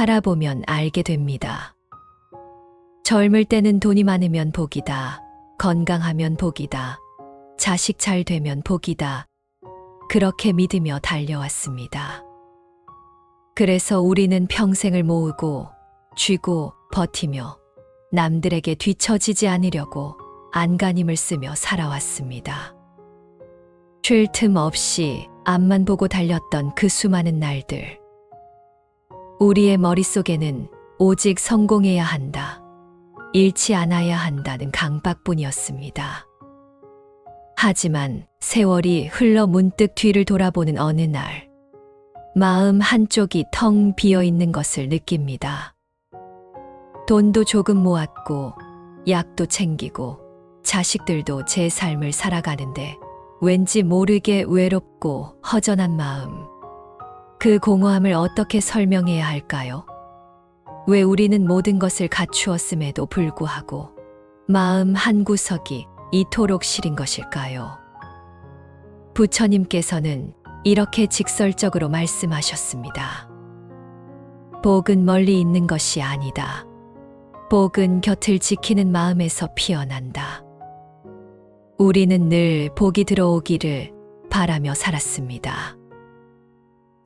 살아보면 알게 됩니다. 젊을 때는 돈이 많으면 복이다. 건강하면 복이다. 자식 잘 되면 복이다. 그렇게 믿으며 달려왔습니다. 그래서 우리는 평생을 모으고 쥐고 버티며 남들에게 뒤처지지 않으려고 안간힘을 쓰며 살아왔습니다. 쉴 틈 없이 앞만 보고 달렸던 그 수많은 날들. 우리의 머릿속에는 오직 성공해야 한다. 잃지 않아야 한다는 강박뿐이었습니다. 하지만 세월이 흘러 문득 뒤를 돌아보는 어느 날, 마음 한쪽이 텅 비어 있는 것을 느낍니다. 돈도 조금 모았고, 약도 챙기고, 자식들도 제 삶을 살아가는데, 왠지 모르게 외롭고 허전한 마음. 그 공허함을 어떻게 설명해야 할까요? 왜 우리는 모든 것을 갖추었음에도 불구하고 마음 한 구석이 이토록 시린 것일까요? 부처님께서는 이렇게 직설적으로 말씀하셨습니다. 복은 멀리 있는 것이 아니다. 복은 곁을 지키는 마음에서 피어난다. 우리는 늘 복이 들어오기를 바라며 살았습니다.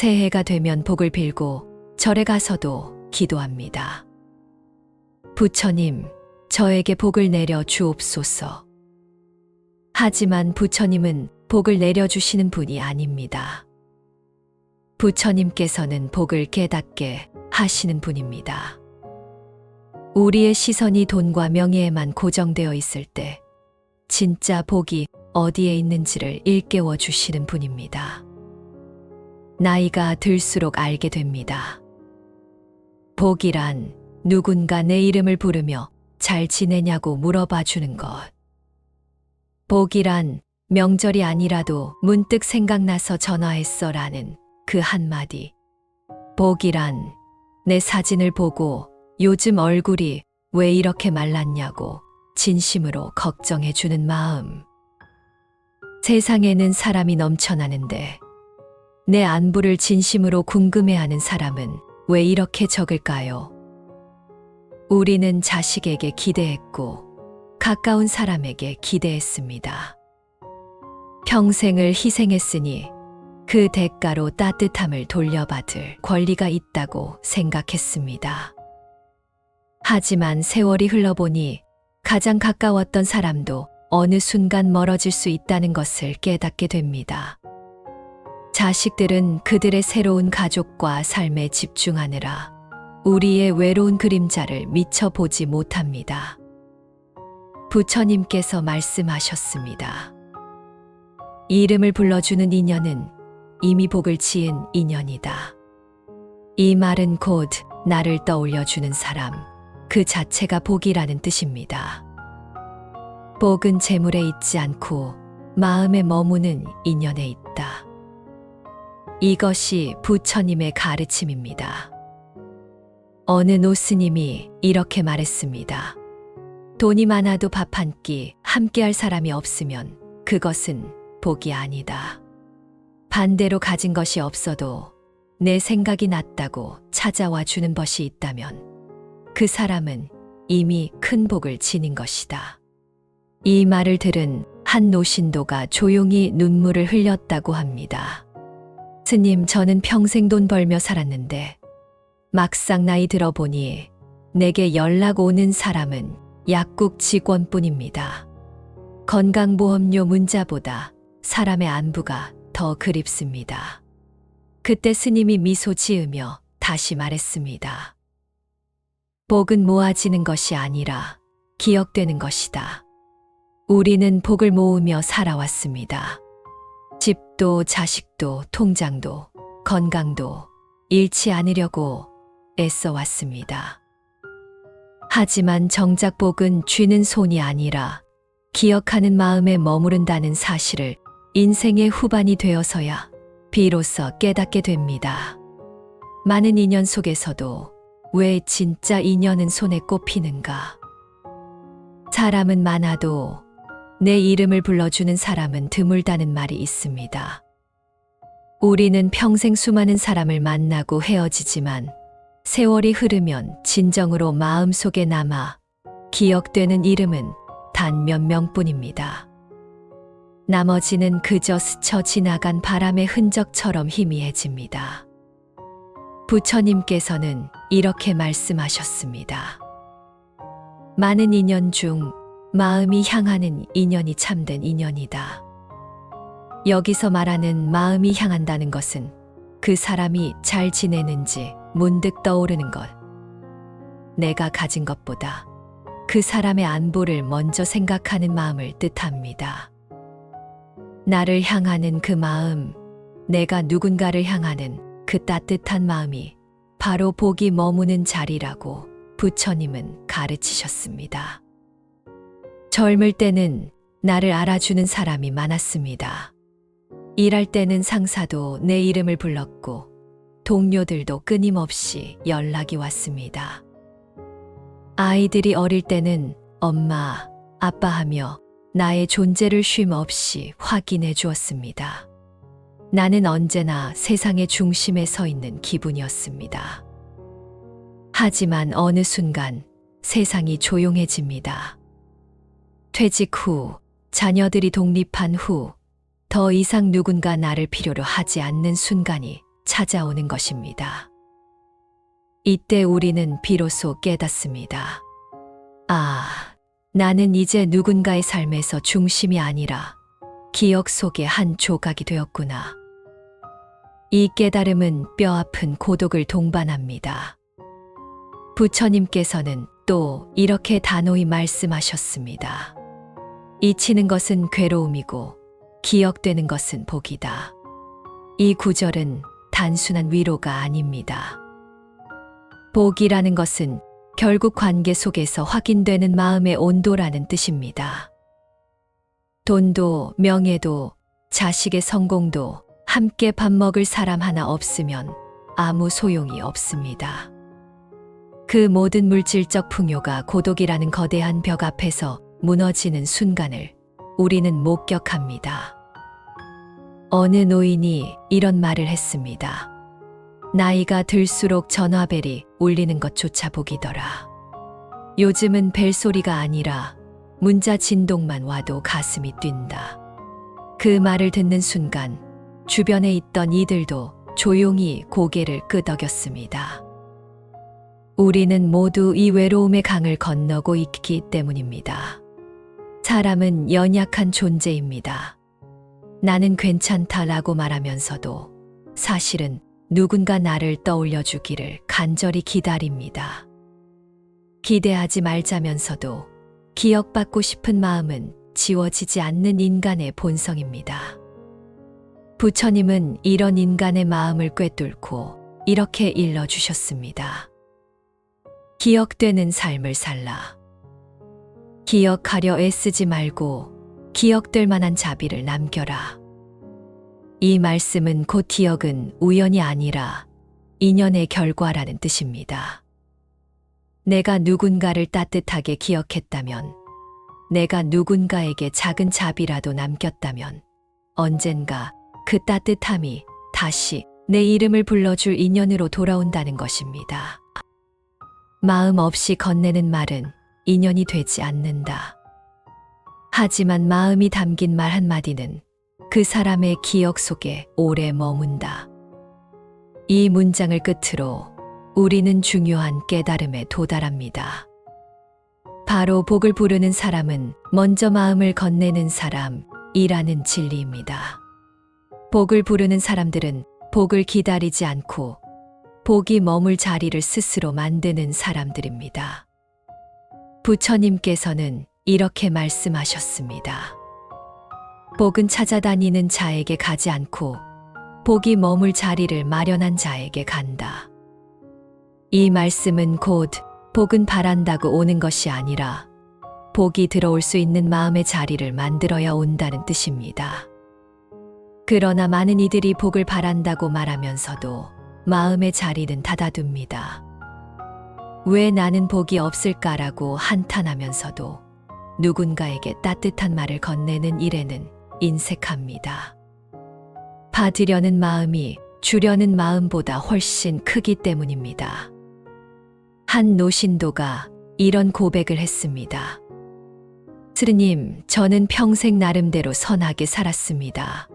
새해가 되면 복을 빌고 절에 가서도 기도합니다. 부처님, 저에게 복을 내려 주옵소서. 하지만 부처님은 복을 내려주시는 분이 아닙니다. 부처님께서는 복을 깨닫게 하시는 분입니다. 우리의 시선이 돈과 명예에만 고정되어 있을 때, 진짜 복이 어디에 있는지를 일깨워 주시는 분입니다. 나이가 들수록 알게 됩니다. 복이란 누군가 내 이름을 부르며 잘 지내냐고 물어봐 주는 것. 복이란 명절이 아니라도 문득 생각나서 전화했어 라는 그 한마디. 복이란 내 사진을 보고 요즘 얼굴이 왜 이렇게 말랐냐고 진심으로 걱정해 주는 마음. 세상에는 사람이 넘쳐나는데 내 안부를 진심으로 궁금해하는 사람은 왜 이렇게 적을까요? 우리는 자식에게 기대했고 가까운 사람에게 기대했습니다. 평생을 희생했으니 그 대가로 따뜻함을 돌려받을 권리가 있다고 생각했습니다. 하지만 세월이 흘러보니 가장 가까웠던 사람도 어느 순간 멀어질 수 있다는 것을 깨닫게 됩니다. 자식들은 그들의 새로운 가족과 삶에 집중하느라 우리의 외로운 그림자를 미처 보지 못합니다. 부처님께서 말씀하셨습니다. 이름을 불러주는 인연은 이미 복을 지은 인연이다. 이 말은 곧 나를 떠올려주는 사람, 그 자체가 복이라는 뜻입니다. 복은 재물에 있지 않고 마음에 머무는 인연에 있다. 이것이 부처님의 가르침입니다. 어느 노스님이 이렇게 말했습니다. 돈이 많아도 밥 한 끼 함께 할 사람이 없으면 그것은 복이 아니다. 반대로 가진 것이 없어도 내 생각이 낫다고 찾아와 주는 것이 있다면 그 사람은 이미 큰 복을 지닌 것이다. 이 말을 들은 한 노신도가 조용히 눈물을 흘렸다고 합니다. 스님, 저는 평생 돈 벌며 살았는데 막상 나이 들어보니 내게 연락 오는 사람은 약국 직원뿐입니다. 건강보험료 문자보다 사람의 안부가 더 그립습니다. 그때 스님이 미소 지으며 다시 말했습니다. 복은 모아지는 것이 아니라 기억되는 것이다. 우리는 복을 모으며 살아왔습니다. 집도 자식도 통장도 건강도 잃지 않으려고 애써 왔습니다. 하지만 정작 복은 쥐는 손이 아니라 기억하는 마음에 머무른다는 사실을 인생의 후반이 되어서야 비로소 깨닫게 됩니다. 많은 인연 속에서도 왜 진짜 인연은 손에 꼽히는가? 사람은 많아도 내 이름을 불러주는 사람은 드물다는 말이 있습니다. 우리는 평생 수많은 사람을 만나고 헤어지지만 세월이 흐르면 진정으로 마음속에 남아 기억되는 이름은 단 몇 명뿐입니다. 나머지는 그저 스쳐 지나간 바람의 흔적처럼 희미해집니다. 부처님께서는 이렇게 말씀하셨습니다. 많은 인연 중 마음이 향하는 인연이 참된 인연이다. 여기서 말하는 마음이 향한다는 것은 그 사람이 잘 지내는지 문득 떠오르는 것. 내가 가진 것보다 그 사람의 안보를 먼저 생각하는 마음을 뜻합니다. 나를 향하는 그 마음, 내가 누군가를 향하는 그 따뜻한 마음이 바로 복이 머무는 자리라고 부처님은 가르치셨습니다. 젊을 때는 나를 알아주는 사람이 많았습니다. 일할 때는 상사도 내 이름을 불렀고 동료들도 끊임없이 연락이 왔습니다. 아이들이 어릴 때는 엄마, 아빠 하며 나의 존재를 쉼 없이 확인해 주었습니다. 나는 언제나 세상의 중심에 서 있는 기분이었습니다. 하지만 어느 순간 세상이 조용해집니다. 퇴직 후, 자녀들이 독립한 후, 더 이상 누군가 나를 필요로 하지 않는 순간이 찾아오는 것입니다. 이때 우리는 비로소 깨닫습니다. 아, 나는 이제 누군가의 삶에서 중심이 아니라 기억 속의 한 조각이 되었구나. 이 깨달음은 뼈아픈 고독을 동반합니다. 부처님께서는 또 이렇게 단호히 말씀하셨습니다. 잊히는 것은 괴로움이고 기억되는 것은 복이다. 이 구절은 단순한 위로가 아닙니다. 복이라는 것은 결국 관계 속에서 확인되는 마음의 온도라는 뜻입니다. 돈도 명예도 자식의 성공도 함께 밥 먹을 사람 하나 없으면 아무 소용이 없습니다. 그 모든 물질적 풍요가 고독이라는 거대한 벽 앞에서 무너지는 순간을 우리는 목격합니다. 어느 노인이 이런 말을 했습니다. 나이가 들수록 전화벨이 울리는 것조차 복이더라. 요즘은 벨소리가 아니라 문자 진동만 와도 가슴이 뛴다. 그 말을 듣는 순간 주변에 있던 이들도 조용히 고개를 끄덕였습니다. 우리는 모두 이 외로움의 강을 건너고 있기 때문입니다. 사람은 연약한 존재입니다. 나는 괜찮다라고 말하면서도 사실은 누군가 나를 떠올려 주기를 간절히 기다립니다. 기대하지 말자면서도 기억받고 싶은 마음은 지워지지 않는 인간의 본성입니다. 부처님은 이런 인간의 마음을 꿰뚫고 이렇게 일러 주셨습니다. 기억되는 삶을 살라. 기억하려 애쓰지 말고 기억될 만한 자비를 남겨라. 이 말씀은 곧 기억은 우연이 아니라 인연의 결과라는 뜻입니다. 내가 누군가를 따뜻하게 기억했다면, 내가 누군가에게 작은 자비라도 남겼다면, 언젠가 그 따뜻함이 다시 내 이름을 불러줄 인연으로 돌아온다는 것입니다. 마음 없이 건네는 말은 인연이 되지 않는다. 하지만 마음이 담긴 말 한마디는 그 사람의 기억 속에 오래 머문다. 이 문장을 끝으로 우리는 중요한 깨달음에 도달합니다. 바로 복을 부르는 사람은 먼저 마음을 건네는 사람이라는 진리입니다. 복을 부르는 사람들은 복을 기다리지 않고 복이 머물 자리를 스스로 만드는 사람들입니다. 부처님께서는 이렇게 말씀하셨습니다. 복은 찾아다니는 자에게 가지 않고 복이 머물 자리를 마련한 자에게 간다. 이 말씀은 곧 복은 바란다고 오는 것이 아니라 복이 들어올 수 있는 마음의 자리를 만들어야 온다는 뜻입니다. 그러나 많은 이들이 복을 바란다고 말하면서도 마음의 자리는 닫아둡니다. 왜 나는 복이 없을까라고 한탄하면서도 누군가에게 따뜻한 말을 건네는 일에는 인색합니다. 받으려는 마음이 주려는 마음보다 훨씬 크기 때문입니다. 한 노신도가 이런 고백을 했습니다. 스르님, 저는 평생 나름대로 선하게 살았습니다.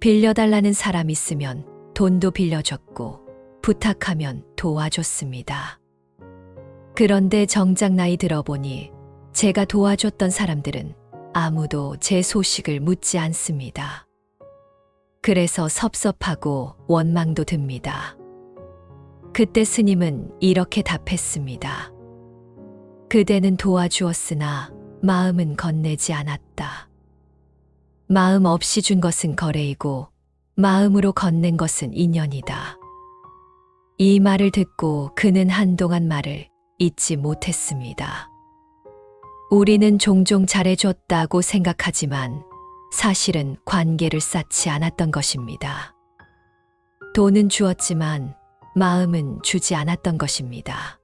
빌려달라는 사람 있으면 돈도 빌려줬고, 부탁하면 도와줬습니다. 그런데 정작 나이 들어보니 제가 도와줬던 사람들은 아무도 제 소식을 묻지 않습니다. 그래서 섭섭하고 원망도 듭니다. 그때 스님은 이렇게 답했습니다. 그대는 도와주었으나 마음은 건네지 않았다. 마음 없이 준 것은 거래이고 마음으로 건넨 것은 인연이다. 이 말을 듣고 그는 한동안 말을 잊지 못했습니다. 우리는 종종 잘해줬다고 생각하지만 사실은 관계를 쌓지 않았던 것입니다. 돈은 주었지만 마음은 주지 않았던 것입니다.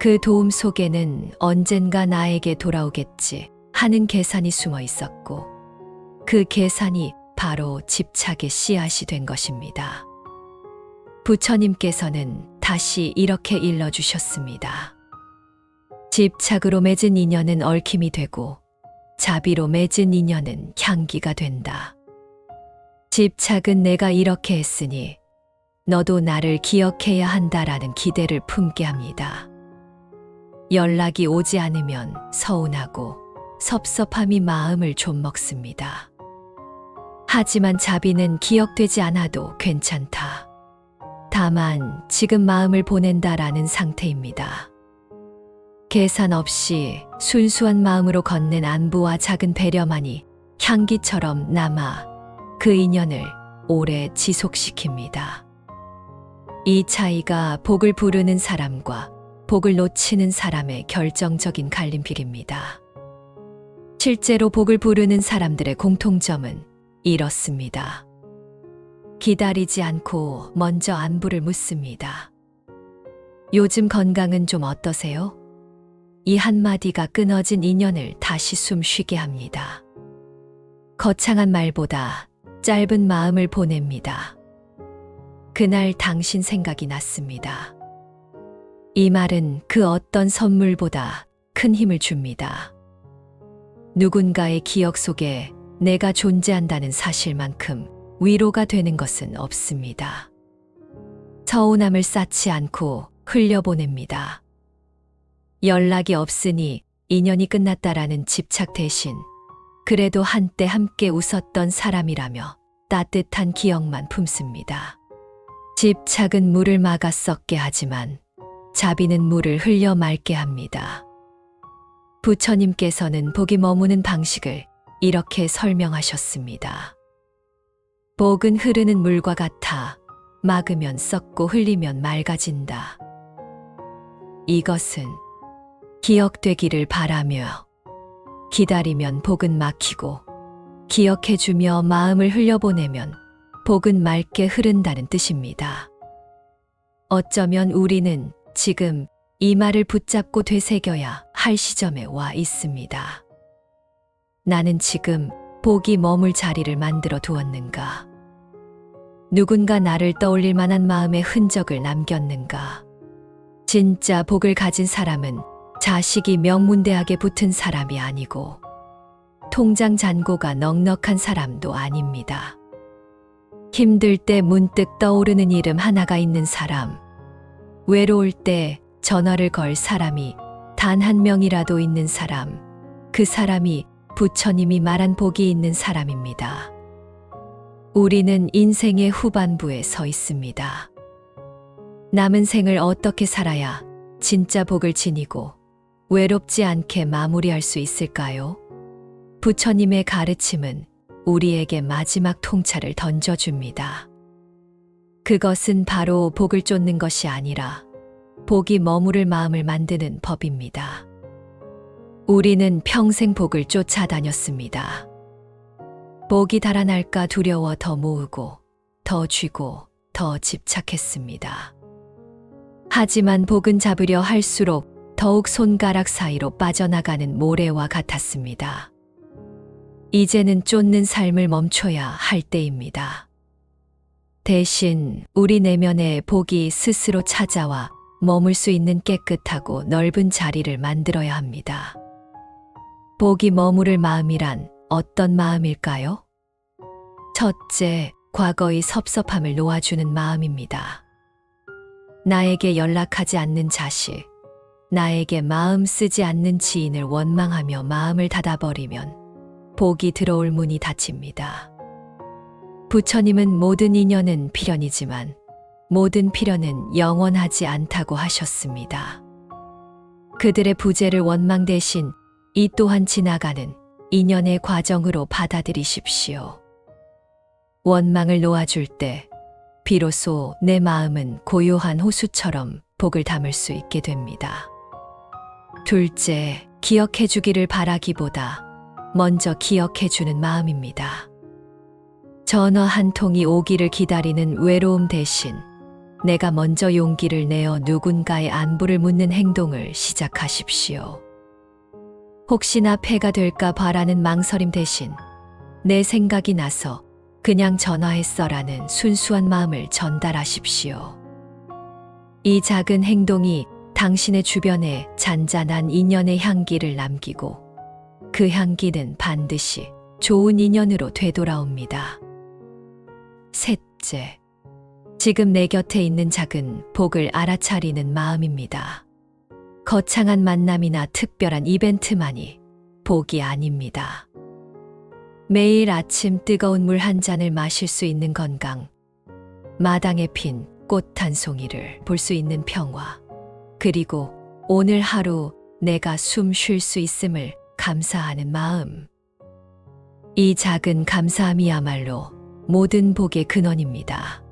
그 도움 속에는 언젠가 나에게 돌아오겠지 하는 계산이 숨어 있었고 그 계산이 바로 집착의 씨앗이 된 것입니다. 부처님께서는 다시 이렇게 일러주셨습니다. 집착으로 맺은 인연은 얽힘이 되고 자비로 맺은 인연은 향기가 된다. 집착은 내가 이렇게 했으니 너도 나를 기억해야 한다라는 기대를 품게 합니다. 연락이 오지 않으면 서운하고 섭섭함이 마음을 좀 먹습니다. 하지만 자비는 기억되지 않아도 괜찮다. 다만 지금 마음을 보낸다라는 상태입니다. 계산 없이 순수한 마음으로 건넨 안부와 작은 배려만이 향기처럼 남아 그 인연을 오래 지속시킵니다. 이 차이가 복을 부르는 사람과 복을 놓치는 사람의 결정적인 갈림길입니다. 실제로 복을 부르는 사람들의 공통점은 이렇습니다. 기다리지 않고 먼저 안부를 묻습니다. 요즘 건강은 좀 어떠세요? 이 한마디가 끊어진 인연을 다시 숨 쉬게 합니다. 거창한 말보다 짧은 마음을 보냅니다. 그날 당신 생각이 났습니다. 이 말은 그 어떤 선물보다 큰 힘을 줍니다. 누군가의 기억 속에 내가 존재한다는 사실만큼 위로가 되는 것은 없습니다. 서운함을 쌓지 않고 흘려보냅니다. 연락이 없으니 인연이 끝났다라는 집착 대신 그래도 한때 함께 웃었던 사람이라며 따뜻한 기억만 품습니다. 집착은 물을 막아 썩게 하지만 자비는 물을 흘려 맑게 합니다. 부처님께서는 복이 머무는 방식을 이렇게 설명하셨습니다. 복은 흐르는 물과 같아 막으면 썩고 흘리면 맑아진다. 이것은 기억되기를 바라며 기다리면 복은 막히고 기억해주며 마음을 흘려보내면 복은 맑게 흐른다는 뜻입니다. 어쩌면 우리는 지금 이 말을 붙잡고 되새겨야 할 시점에 와 있습니다. 나는 지금 복이 머물 자리를 만들어 두었는가? 누군가 나를 떠올릴 만한 마음의 흔적을 남겼는가? 진짜 복을 가진 사람은 자식이 명문대학에 붙은 사람이 아니고 통장 잔고가 넉넉한 사람도 아닙니다. 힘들 때 문득 떠오르는 이름 하나가 있는 사람, 외로울 때 전화를 걸 사람이 단 한 명이라도 있는 사람, 그 사람이 부처님이 말한 복이 있는 사람입니다. 우리는 인생의 후반부에 서 있습니다. 남은 생을 어떻게 살아야 진짜 복을 지니고 외롭지 않게 마무리할 수 있을까요? 부처님의 가르침은 우리에게 마지막 통찰을 던져줍니다. 그것은 바로 복을 쫓는 것이 아니라 복이 머무를 마음을 만드는 법입니다. 우리는 평생 복을 쫓아다녔습니다. 복이 달아날까 두려워 더 모으고, 더 쥐고, 더 집착했습니다. 하지만 복은 잡으려 할수록 더욱 손가락 사이로 빠져나가는 모래와 같았습니다. 이제는 쫓는 삶을 멈춰야 할 때입니다. 대신 우리 내면의 복이 스스로 찾아와 머물 수 있는 깨끗하고 넓은 자리를 만들어야 합니다. 복이 머무를 마음이란 어떤 마음일까요? 첫째, 과거의 섭섭함을 놓아주는 마음입니다. 나에게 연락하지 않는 자식, 나에게 마음 쓰지 않는 지인을 원망하며 마음을 닫아버리면 복이 들어올 문이 닫힙니다. 부처님은 모든 인연은 필연이지만 모든 필연은 영원하지 않다고 하셨습니다. 그들의 부재를 원망 대신 이 또한 지나가는 인연의 과정으로 받아들이십시오. 원망을 놓아줄 때 비로소 내 마음은 고요한 호수처럼 복을 담을 수 있게 됩니다. 둘째, 기억해 주기를 바라기보다 먼저 기억해 주는 마음입니다. 전화 한 통이 오기를 기다리는 외로움 대신 내가 먼저 용기를 내어 누군가의 안부를 묻는 행동을 시작하십시오. 혹시나 폐가 될까 바라는 망설임 대신 내 생각이 나서 그냥 전화했어라는 순수한 마음을 전달하십시오. 이 작은 행동이 당신의 주변에 잔잔한 인연의 향기를 남기고 그 향기는 반드시 좋은 인연으로 되돌아옵니다. 셋째, 지금 내 곁에 있는 작은 복을 알아차리는 마음입니다. 거창한 만남이나 특별한 이벤트만이 복이 아닙니다. 매일 아침 뜨거운 물 한 잔을 마실 수 있는 건강, 마당에 핀 꽃 한 송이를 볼 수 있는 평화, 그리고 오늘 하루 내가 숨 쉴 수 있음을 감사하는 마음. 이 작은 감사함이야말로 모든 복의 근원입니다.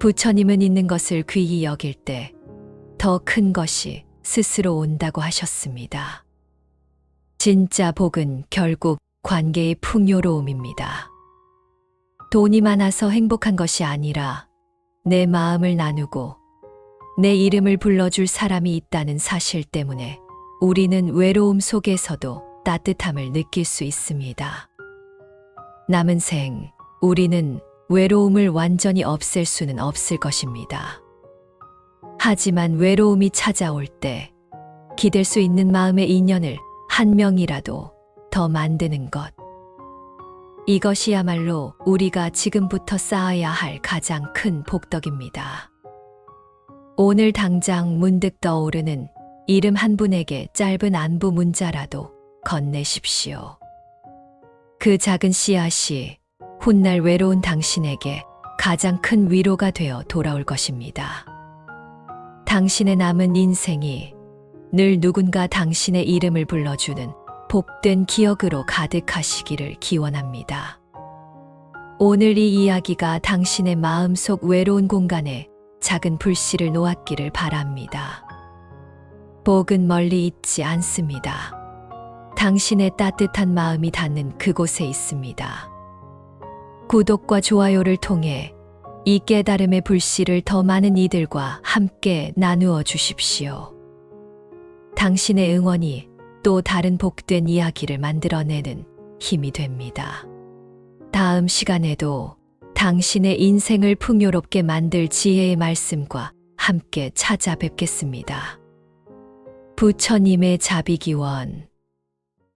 부처님은 있는 것을 귀히 여길 때 더 큰 것이 스스로 온다고 하셨습니다. 진짜 복은 결국 관계의 풍요로움입니다. 돈이 많아서 행복한 것이 아니라 내 마음을 나누고 내 이름을 불러줄 사람이 있다는 사실 때문에 우리는 외로움 속에서도 따뜻함을 느낄 수 있습니다. 남은 생, 우리는 외로움을 완전히 없앨 수는 없을 것입니다. 하지만 외로움이 찾아올 때 기댈 수 있는 마음의 인연을 한 명이라도 더 만드는 것. 이것이야말로 우리가 지금부터 쌓아야 할 가장 큰 복덕입니다. 오늘 당장 문득 떠오르는 이름 한 분에게 짧은 안부 문자라도 건네십시오. 그 작은 씨앗이 훗날 외로운 당신에게 가장 큰 위로가 되어 돌아올 것입니다. 당신의 남은 인생이 늘 누군가 당신의 이름을 불러주는 복된 기억으로 가득하시기를 기원합니다. 오늘 이 이야기가 당신의 마음속 외로운 공간에 작은 불씨를 놓았기를 바랍니다. 복은 멀리 있지 않습니다. 당신의 따뜻한 마음이 닿는 그곳에 있습니다. 구독과 좋아요를 통해 이 깨달음의 불씨를 더 많은 이들과 함께 나누어 주십시오. 당신의 응원이 또 다른 복된 이야기를 만들어내는 힘이 됩니다. 다음 시간에도 당신의 인생을 풍요롭게 만들 지혜의 말씀과 함께 찾아뵙겠습니다. 부처님의 자비기원